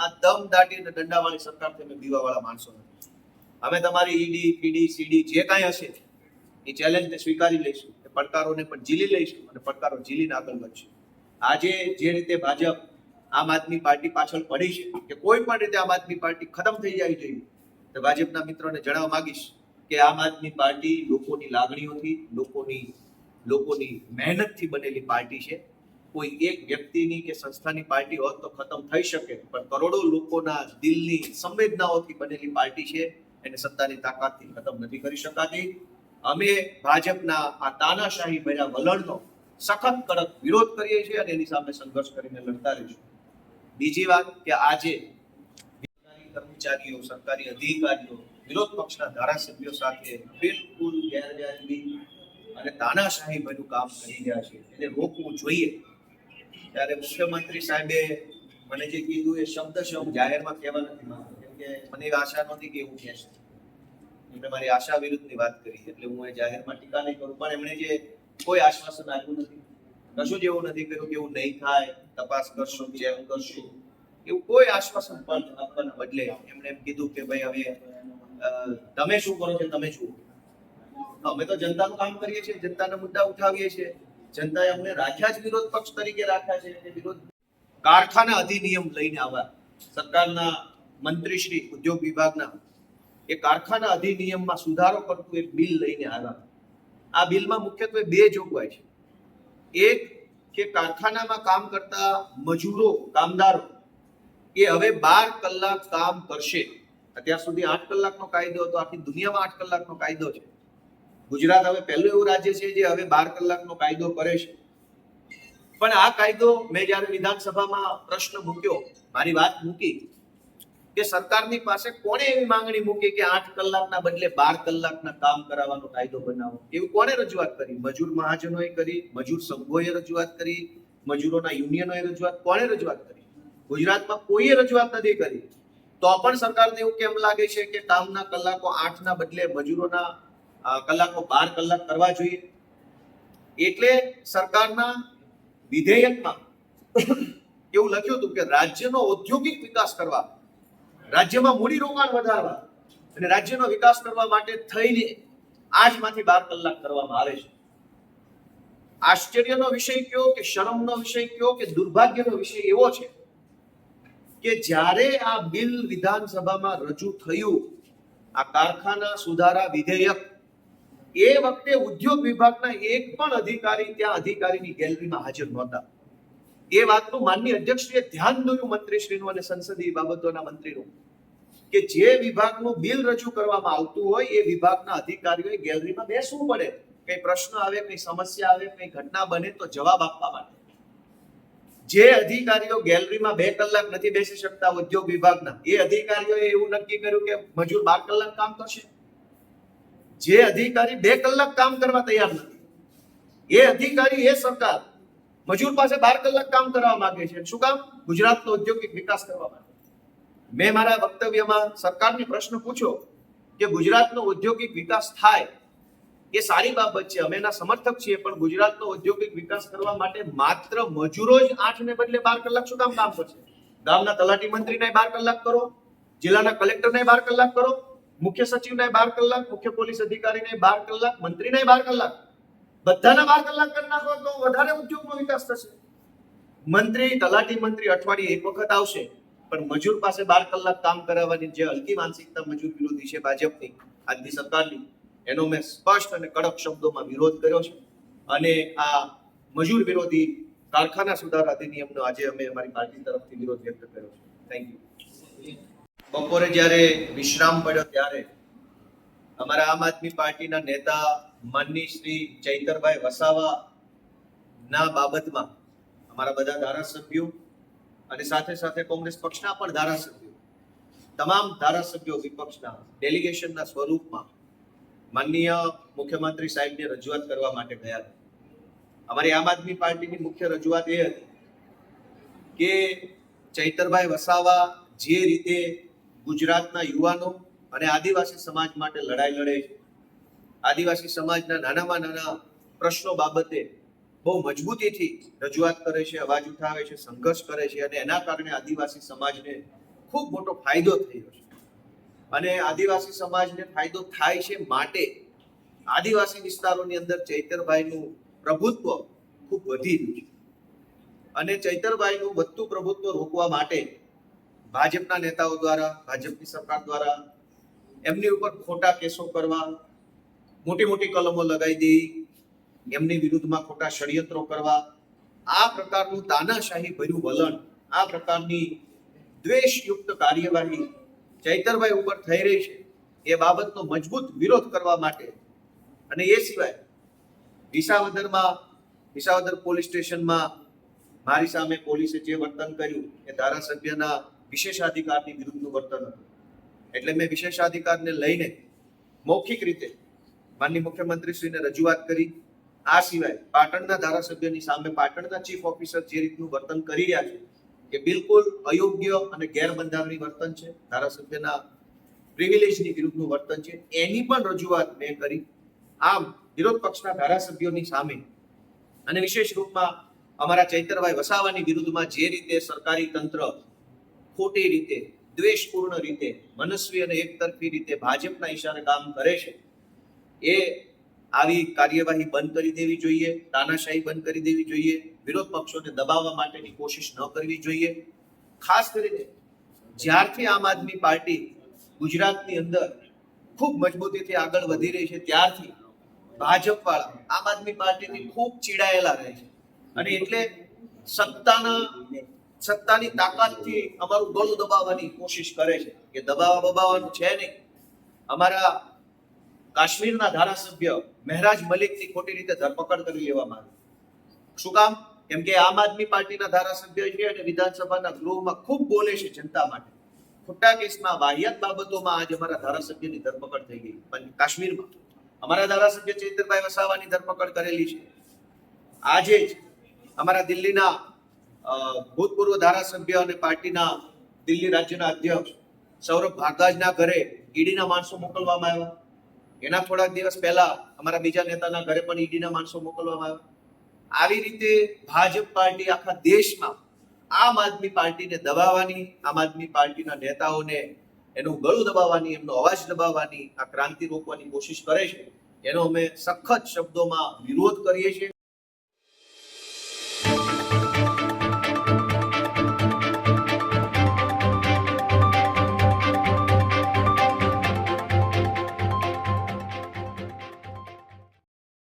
આ દમ દાટી અને દંડાવાળી સરકાર અમે બીવાવાળા માણસો નથી. અમે તમારી ઈડી, પીડી, સીડી જે કાંઈ હશે, એ ચેલેન્જને સ્વીકારી લઈશું. એ પડકારોને પણ ઝીલી લઈશું અને પડકારો ઝીલીને આગળ વધશું. આજે જે રીતે ભાજપ આમ આદમી પાર્ટી પાછળ પડી છે, કે કોઈ પણ રીતે આમ આદમી પાર્ટી ખતમ થઈ જાય જોઈએ તો ભાજપના મિત્રોને જણાવવા માંગીશ કે આમ આદમી પાર્ટી લોકોની લાગણીઓથી, લોકોની લોકોની મહેનતથી બનેલી પાર્ટી છે. કોઈ એક વ્યક્તિની કે સંસ્થાની પાર્ટી હોત તો ખતમ થઈ શકે. પણ કરોડો લોકોના દિલની સંવેદનાઓથી બનેલી પાર્ટી છે. એને સત્તાની તાકાતથી ખતમ નથી કરી શકાતી. અમે ભાજપના આ તાનાશાહી ભર્યા વલણનો સખત કડક વિરોધ કરીએ છીએ અને એની સામે સંઘર્ષ કરીને લડતા રહીશું. બીજી વાત કે આજે કર્મચારીઓ, સરકારી અધિકારીઓ, વિરોધ પક્ષના ધારાસભ્યો સાથે બિલકુલ ગેરવ્યાજબી અને તાનાશાહી ભર્યું કામ કરી રહ્યા છે. એને રોકવું જોઈએ. ત્યારે મુખ્યમંત્રી સાહેબે મને જે કીધું એ શબ્દ શબ્દ જાહેરમાં કહેવા નથી માંગતો મને એવી આશા નહોતી કે એવું કહેશે એમણે મારી આશા વિરુદ્ધની વાત કરી, એટલે હું એ જાહેરમાં ટીકા નહીં કરું, પણ એમણે જે કોઈ આશ્વાસન આપ્યું નથી, કશું જ એવું નથી કર્યું કે એવું નહીં થાય, તપાસ કરશું, ચેક કરશું, એવું કોઈ આશ્વાસન પણ આપવાના બદલે એમણે એમ કીધું કે ભાઈ હવે તમે શું કરો છો, તમે જુઓ. અમે તો જનતાનું કામ કરીએ છીએ, જનતાના મુદ્દા ઉઠાવીએ છીએ. જનતાએ અમને રાખ્યા જ વિરોધ પક્ષ તરીકે રાખ્યા છે એટલે વિરોધ કારખાના અધિનિયમ લઈને આવ્યા. સરકારના મંત્રી શ્રી ઉદ્યોગ વિભાગના એ કારખાના અધિનિયમમાં સુધારો કરતું એક બિલ લઈને આવ્યા. આ બિલમાં મુખ્યત્વે બે જોગવાઈ છે. એક કે કારખાનામાં કામ કરતા મજૂરો, કામદારો એ હવે બાર કલાક કામ કરશે. અત્યાર સુધી આઠ કલાકનો કાયદો હતો, આખી દુનિયામાં આઠ કલાકનો કાયદો છે. ગુજરાત હવે પહેલું એવું રાજ્ય છે જે હવે બાર કલાકનો કાયદો કરે છે. પણ આ કાયદો મેં જ્યારે વિધાનસભામાં પ્રશ્ન મૂક્યો, મારી વાત મૂકી કે સરકારની પાસે કોણે એવી માંગણી મૂકી કે આઠ કલાકના બદલે બાર કલાકના કામ કરાવવાનો કાયદો બનાવો? એવું કોણે રજૂઆત કરી? મજૂર મહાજનોએ કરી, મજૂર સંઘોએ રજૂઆત કરી, મજૂરોના યુનિયનોએ રજૂઆત? કોણે રજૂઆત કરી? ગુજરાતમાં કોઈએ રજૂઆત નથી કરી? તો પણ સરકારને એવું કેમ લાગે છે કે કામના કલાકો આઠના બદલે મજૂરોના કલાકો બાર કલાક કરવા જોઈએ. એટલે સરકારના વિધેયકમાં એવું લખ્યું હતું કે રાજ્યનો ઔદ્યોગિક વિકાસ કરવા, રાજ્યમાં મૂડી રોકાણ વધારવા અને રાજ્યનો વિકાસ કરવા માટે થઈને આજમાંથી બાર કલાક કરવામાં આવે છે. આશ્ચર્યનો વિષય કયો કે શરમનો વિષય કયો કે દુર્ભાગ્યનો વિષય એવો છે કે જ્યારે આ બિલ વિધાનસભામાં રજૂ થયું, આ કારખાના સુધારા વિધેયક એ વખતે ઉદ્યોગ વિભાગના એક પણ અધિકારી ત્યાં અધિકારીની ગેલેરીમાં હાજર નહોતા. એ વાતનું માનનીય અધ્યક્ષશ્રીએ ધ્યાન દોર્યું મંત્રીશ્રીનું અને સંસદીય બાબતોના મંત્રીનું કે જે વિભાગનું બિલ રજૂ કરવામાં આવતું હોય એ વિભાગના અધિકારીઓએ ગેલેરીમાં બેસવું પડે. કઈ પ્રશ્ન આવે, કઈ સમસ્યા આવે, કઈ ઘટના બને તો જવાબ આપવા માટે. જે અધિકારીઓ ગેલેરીમાં બે કલાક નથી બેસી શકતા ઉદ્યોગ વિભાગના, એ અધિકારીઓએ એવું નક્કી કર્યું કે મજૂર બાર કલાક કામ કરશે. જે અધિકારી બે કલાક કામ કરવા તૈયાર નથી. એ અધિકારી, એ સરકાર મજૂર પાસે બાર કલાક કામ કરવા માંગે છે. શું કામ? ગુજરાતનો ઔદ્યોગિક વિકાસ કરવા માટે. મેં મારા વક્તવ્યમાં સરકારને પ્રશ્ન પૂછ્યો કે ગુજરાતનો ઔદ્યોગિક વિકાસ થાય એ સારી બાબત છે. અમે એના સમર્થક છીએ, પણ ગુજરાતનો ઔદ્યોગિક વિકાસ કરવા માટે માત્ર મજૂરો જ આઠ ને બદલે બાર કલાક શું કામ કામ કરશે? ગામના તલાટી મંત્રીને બાર કલાક કરો, જિલ્લાના કલેક્ટરને બાર કલાક કરો મુખ્ય સચિવને બાર કલાક, મુખ્ય પોલીસ અધિકારીને બાર કલાક, મંત્રીને બાર કલાક. બધાના બાર કલાક કરી નાખો તો વધારે ઉદ્યોગનો વિકાસ થશે. મંત્રી, તલાટી મંત્રી અઠવાડિયે એક વખત આવશે, પણ મજૂર પાસે બાર કલાક કામ કરાવવાની જે હલકી માનસિકતા મજૂર વિરોધી છે ભાજપની, આજની સરકારની, એનો મેં સ્પષ્ટ અને કડક શબ્દોમાં વિરોધ કર્યો છે. અને આ મજૂર વિરોધી કારખાના સુધારા અધિનિયમનો આજે અમે અમારી પાર્ટી તરફથી વિરોધ વ્યક્ત કર્યો છે. થેન્ક યુ બપોરે જ્યારે વિશ્રામ પડ્યો ત્યારે અમારા આમ આદમી પાર્ટીના નેતા માનની શ્રી ચૈતરભાઈ વસાવા ના બાબતમાં અમારા બધા ધારાસભ્યો અને સાથે સાથે કોંગ્રેસ પક્ષના પણ ધારાસભ્યો, તમામ ધારાસભ્યો વિપક્ષના, ડેલિગેશનના સ્વરૂપમાં માનનીય મુખ્યમંત્રી સાહેબને રજૂઆત કરવા માટે ગયા. હતા અમારી આમ આદમી પાર્ટીની મુખ્ય રજૂઆત એ હતી કે ચૈતરભાઈ વસાવા જે રીતે ગુજરાતના યુવાનો અને આદિવાસી સમાજ માટે લડાઈ લડે છે. આદિવાસી સમાજના નાનામાં નાના પ્રશ્નો બાબતે બહુ મજબૂતીથી રજૂઆત કરે છે, અવાજ ઉઠાવે છે, સંઘર્ષ કરે છે અને એના કારણે આદિવાસી સમાજને ખૂબ મોટો ફાયદો થયો છે. અને આદિવાસી સમાજને ફાયદો થાય છે માટે આદિવાસી વિસ્તારોની અંદર ચૈતરભાઈનું પ્રભુત્વ ખૂબ વધી રહ્યું છે. અને ચૈતરભાઈનું વધતું પ્રભુત્વ રોકવા માટે ભાજપના નેતાઓ દ્વારા, ભાજપની સરકાર દ્વારા એમની ઉપર ખોટા કેસો કરવા મોટી મોટી કલમો લગાવી દેવી, એમની વિરુદ્ધમાં ખોટા ષડયંત્રો કરવા, આ પ્રકારનું તાનાશાહી ભર્યું વલણ, આ પ્રકારની દ્વેષયુક્ત કાર્યવાહી ચૈતરભાઈ ઉપર થઈ રહી છે, એ બાબતનો મજબૂત વિરોધ કરવા માટે. અને એ સિવાય વિસાવદરમાં, વિસાવદર પોલીસ સ્ટેશનમાં મારી સામે પોલીસે જે વર્તન કર્યું, એ ધારાસભ્યના વિશેષાધિકારની વિરુદ્ધનું વર્તન હતું. એટલે મેં વિશેષાધિકારને લઈને મૌખિક રીતે માનની મુખ્યમંત્રીશ્રીને રજૂઆત કરી. આ સિવાય પાટણના ધારાસભ્યની સામે પાટણના ચીફ ઓફિસર જે રીતનું વર્તન કરી રહ્યા છે કે બિલકુલ અયોગ્ય અને ગેરબંધારણી વર્તન છે. ધારાસભ્યના પ્રિવિલેજની વિરુદ્ધનું વર્તન છે. એની પણ રજૂઆત મેં કરી. આમ વિરોધ પક્ષના ધારાસભ્યોની સામે અને વિશેષ રૂપમાં અમારા ચૈતરભાઈ વસાવાની વિરુદ્ધમાં જે રીતે સરકારી તંત્ર ખોટી રીતે, દ્વેષપૂર્ણ રીતે, મનસ્વી અને એકતરફી રીતે ભાજપના ઈશારે કામ કરે છે, એ આવી કાર્યવાહી બંધ કરી દેવી જોઈએ, તાનાશાહી બંધ કરી દેવી જોઈએ, વિરોધ પક્ષોને દબાવવા માટેની કોશિશ ન કરવી જોઈએ. ખાસ કરીને જ્યારથી આમ આદમી પાર્ટી ગુજરાતની અંદર ખૂબ મજબૂતીથી આગળ વધી રહી છે, ત્યારથી ભાજપ વાળા આમ આદમી પાર્ટીથી ખૂબ ચીડાયેલા રહે છે. અને એટલે સત્તાના સત્તાની તાકાતથી અમારું ગળું દબાવવાની કોશિશ કરે છે. કે દબાવવા દબાવવાનું છે નહીં. અમારા કાશ્મીરના ધારાસભ્ય મહેરાજ મલિકની ખોટી રીતે ધરપકડ કરી લેવામાં આવી. શું કામ? કેમ કે આમ આદમી પાર્ટીના ધારાસભ્ય છે અને વિધાનસભાના ગૃહમાં ખૂબ બોલે છે જનતા માટે. ખોટા કેસમાં, વાહિયાત બાબતોમાં આજે અમારા ધારાસભ્યની ધરપકડ થઈ ગઈ. પણ કાશ્મીરમાં અમારા ધારાસભ્ય ચૈતરભાઈ વસાવાની ધરપકડ કરેલી છે. આજે જ અમારા દિલ્હીના ભૂતપૂર્વ ધારાસભ્ય અને પાર્ટીના દિલ્હી રાજ્યના અધ્યક્ષ સૌરભ ભારદ્વાજના ઘરે ઈડીના માણસો મોકલવામાં આવ્યા. એના થોડાક દિવસ પહેલા અમારા બીજા નેતાના ઘરે પણ ઈડીના માણસો મોકલવામાં આવ્યા. આવી રીતે ભાજપ પાર્ટી આખા દેશમાં આમ આદમી પાર્ટીને દબાવવાની, આમ આદમી પાર્ટીના નેતાઓને એનું ગળું દબાવવાની, એમનો અવાજ દબાવવાની, આ ક્રાંતિ રોકવાની કોશિશ કરે છે, એનો અમે સખત શબ્દોમાં વિરોધ કરીએ છીએ.